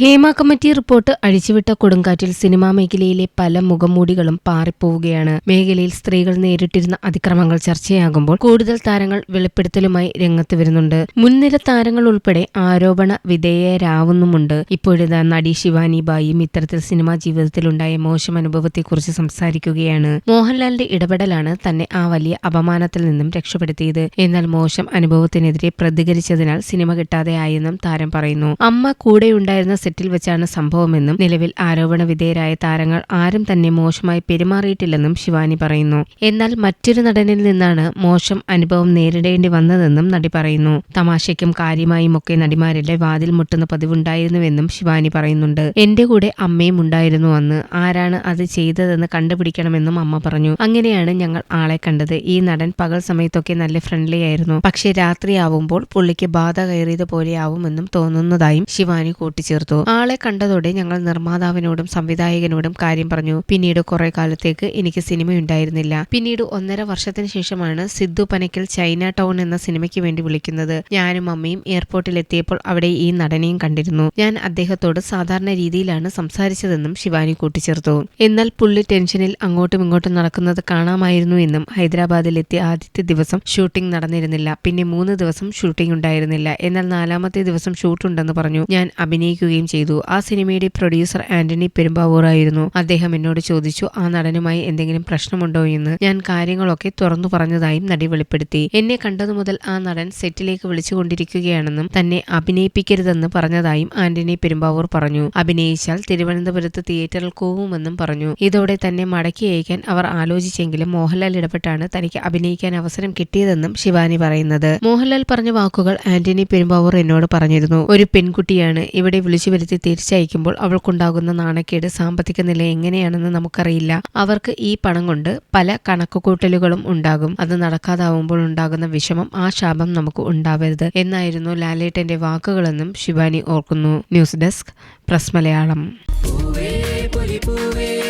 Hema committee report അഴിച്ചുവിട്ട കൊടുങ്കാറ്റിൽ cinema മേഖലയിലെ പല മുഖംമൂടികളും പാറിപ്പോവുകയാണ്. മേഖലയിൽ സ്ത്രീകൾ നേരിട്ടിരുന്ന അതിക്രമങ്ങൾ ചർച്ചയാകുമ്പോൾ കൂടുതൽ താരങ്ങൾ വെളിപ്പെടുത്തലുമായി രംഗത്ത് വരുന്നുണ്ട്. മുൻനിര താരങ്ങൾ ഉൾപ്പെടെ ആരോപണ വിധേയരാവുന്നുമുണ്ട്. ഇപ്പോഴിതാ നടി ശിവാനി ബായിയും ഇത്തരത്തിൽ സിനിമാ ജീവിതത്തിലുണ്ടായ മോശം അനുഭവത്തെക്കുറിച്ച് സംസാരിക്കുകയാണ്. മോഹൻലാലിന്റെ ഇടപെടലാണ് തന്നെ ആ വലിയ അപമാനത്തിൽ നിന്നും രക്ഷപ്പെടുത്തിയത്. എന്നാൽ മോശം അനുഭവത്തിനെതിരെ പ്രതികരിച്ചതിനാൽ സിനിമ കിട്ടാതെയായെന്നും താരം പറയുന്നു. അമ്മ കൂടെയുണ്ടായിരുന്ന സെറ്റിൽ വെച്ചാണ് സംഭവമെന്നും നിലവിൽ ആരോപണ വിധേയരായ താരങ്ങൾ ആരും തന്നെ മോശമായി പെരുമാറിയിട്ടില്ലെന്നും ശിവാനി പറയുന്നു. എന്നാൽ മറ്റൊരു നടനിൽ നിന്നാണ് മോശം അനുഭവം നേരിടേണ്ടി വന്നതെന്നും നടി പറയുന്നു. തമാശയ്ക്കും കാര്യമായും ഒക്കെ നടിമാരിലെ വാതിൽ മുട്ടുന്ന പതിവുണ്ടായിരുന്നുവെന്നും ശിവാനി പറയുന്നുണ്ട്. എന്റെ കൂടെ അമ്മയും ഉണ്ടായിരുന്നു അന്ന്. ആരാണ് അത് ചെയ്തതെന്ന് കണ്ടുപിടിക്കണമെന്നും അമ്മ പറഞ്ഞു. അങ്ങനെയാണ് ഞങ്ങൾ ആളെ കണ്ടത്. ഈ നടൻ പകൽ സമയത്തൊക്കെ നല്ല ഫ്രണ്ട്ലി ആയിരുന്നു. പക്ഷേ രാത്രിയാവുമ്പോൾ പുള്ളിക്ക് ബാധ കയറിയത് പോലെയാവുമെന്നും തോന്നുന്നതായും ശിവാനി കൂട്ടിച്ചേർത്തു. ആളെ കണ്ടതോടെ ഞങ്ങൾ നിർമ്മാതാവിനോടും സംവിധായകനോടും കാര്യം പറഞ്ഞു. പിന്നീട് കുറെ കാലത്തേക്ക് എനിക്ക് സിനിമയുണ്ടായിരുന്നില്ല. പിന്നീട് ഒന്നര വർഷത്തിന് ശേഷമാണ് സിദ്ധു പനക്കൽ ചൈന ടൗൺ എന്ന സിനിമയ്ക്ക് വേണ്ടി വിളിക്കുന്നത്. ഞാനും അമ്മയും എയർപോർട്ടിൽ എത്തിയപ്പോൾ അവിടെ ഈ നടനെയും കണ്ടിരുന്നു. ഞാൻ അദ്ദേഹത്തോട് സാധാരണ രീതിയിലാണ് സംസാരിച്ചതെന്നും ശിവാനി കൂട്ടിച്ചേർത്തു. എന്നാൽ പുള്ളി ടെൻഷനിൽ അങ്ങോട്ടും ഇങ്ങോട്ടും നടക്കുന്നത് കാണാമായിരുന്നു എന്നും ഹൈദരാബാദിലെത്തിയ ആദ്യത്തെ ദിവസം ഷൂട്ടിംഗ് നടന്നിരുന്നില്ല. പിന്നെ മൂന്ന് ദിവസം ഷൂട്ടിംഗ് ഉണ്ടായിരുന്നില്ല. എന്നാൽ നാലാമത്തെ ദിവസം ഷൂട്ടുണ്ടെന്ന് പറഞ്ഞു. ഞാൻ അഭിനയിക്കുകയും ചെയ്തു. ആ സിനിമയുടെ പ്രൊഡ്യൂസർ ആന്റണി പെരുമ്പാവൂർ ആയിരുന്നു. അദ്ദേഹം എന്നോട് ചോദിച്ചു ആ നടനുമായി എന്തെങ്കിലും പ്രശ്നമുണ്ടോ? എന്ന് ഞാൻ കാര്യങ്ങളൊക്കെ തുറന്നു പറഞ്ഞതായും നടി വെളിപ്പെടുത്തി. എന്നെ കണ്ടതു മുതൽ ആ നടൻ സെറ്റിലേക്ക് വിളിച്ചുകൊണ്ടിരിക്കുകയാണെന്നും തന്നെ അഭിനയിപ്പിക്കരുതെന്ന് പറഞ്ഞതായും ആന്റണി പെരുമ്പാവൂർ പറഞ്ഞു. അഭിനയിച്ചാൽ തിരുവനന്തപുരത്ത് തിയേറ്ററിൽ കൂവുമെന്നും പറഞ്ഞു. ഇതോടെ തന്നെ മടക്കി അയക്കാൻ അവർ ആലോചിച്ചെങ്കിലും മോഹൻലാൽ ഇടപെട്ടാണ് തനിക്ക് അഭിനയിക്കാൻ അവസരം കിട്ടിയതെന്നും ശിവാനി പറയുന്നത്. മോഹൻലാൽ പറഞ്ഞ വാക്കുകൾ ആന്റണി പെരുമ്പാവൂർ എന്നോട് പറഞ്ഞിരുന്നു. ഒരു പെൺകുട്ടിയാണ്. ഇവിടെ വിളിച്ചു വരുത്തി തിരിച്ചയക്കുമ്പോൾ അവൾക്കുണ്ടാകുന്ന നാണക്കേട് സാമ്പത്തിക നില എങ്ങനെയാണെന്ന് നമുക്കറിയില്ല. അവർക്ക് ഈ പണം കൊണ്ട് പല കണക്കുകൂട്ടലുകളും ഉണ്ടാകും. അത് നടക്കാതാവുമ്പോൾ ഉണ്ടാകുന്ന വിഷമം ആ ശാപം നമുക്ക് ഉണ്ടാവരുത് എന്നായിരുന്നു ലാലേട്ടന്റെ വാക്കുകളെന്നും ശിവാനി ഓർക്കുന്നു. News desk press Malayalam. പൂവേ പൂവേ